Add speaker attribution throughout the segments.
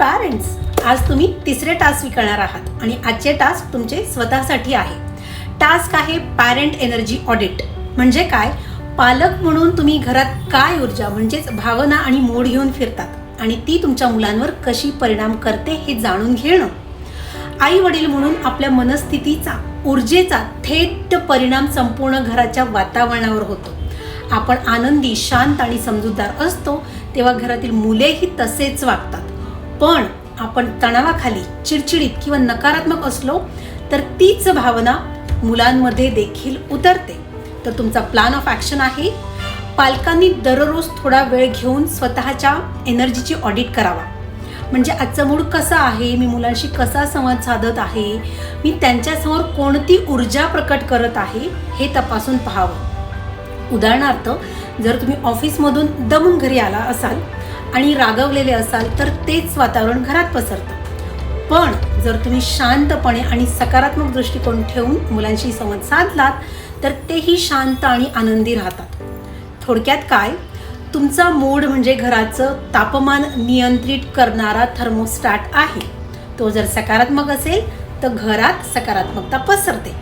Speaker 1: Parents आज तुम्ही तिसरे टास्क स्वीकारणार आहात आणि आजचे टास्क तुमचे स्वतःसाठी आहे. टास्क आहे पॅरेंट एनर्जी ऑडिट म्हणजे काय? पालक म्हणून तुम्ही घरात काय ऊर्जा म्हणजेच भावना आणि मोड घेऊन फिरतात आणि ती तुमच्या मुलांवर कशी परिणाम करते हे जाणून घेणं. आई वडील म्हणून आपल्या मनस्थितीचा ऊर्जेचा थेट परिणाम संपूर्ण घराच्या वातावरणावर होतो. आपण आनंदी शांत आणि समजूतदार असतो तेव्हा घरातील मुलेही तसेच वागतात. पण आपण तणावाखाली चिडचिडीत किंवा नकारात्मक असलो तर तीच भावना मुलांमध्ये देखील उतरते. तर तुमचा प्लॅन ऑफ ॲक्शन आहे पालकांनी दररोज थोडा वेळ घेऊन स्वतःच्या एनर्जीची ऑडिट करावा. म्हणजे आजचा मूड कसा आहे मी मुलांशी कसा संवाद साधत आहे मी त्यांच्यासमोर कोणती ऊर्जा प्रकट करत आहे हे तपासून पाहावं. उदाहरणार्थ जर तुम्ही ऑफिसमधून दमून घरी आला असाल आणि रागवलेले असाल तर तेच वातावरण घरात पसरतं. पण जर तुम्ही शांतपणे आणि सकारात्मक दृष्टिकोन ठेवून मुलांशी संवाद साधलात तर तेही शांत आणि आनंदी राहतात. थोडक्यात काय? तुमचा मूड म्हणजे घराचं तापमान नियंत्रित करणारा थर्मोस्टॅट आहे. तो जर सकारात्मक असेल तर घरात सकारात्मकता पसरते.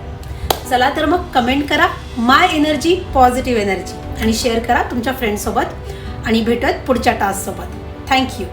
Speaker 1: चला तर मग कमेंट करा. माय एनर्जी पॉझिटिव्ह एनर्जी आणि शेअर करा तुमच्या फ्रेंडसोबत आणि भेटत पुढच्या टास्कसोबत. थँक्यू